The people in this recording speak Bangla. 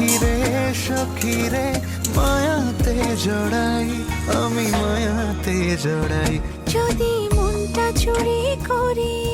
সখিরে সখিরে মায়াতে জড়াই আমি মায়াতে জড়াই। যদি মনটা চুরি করি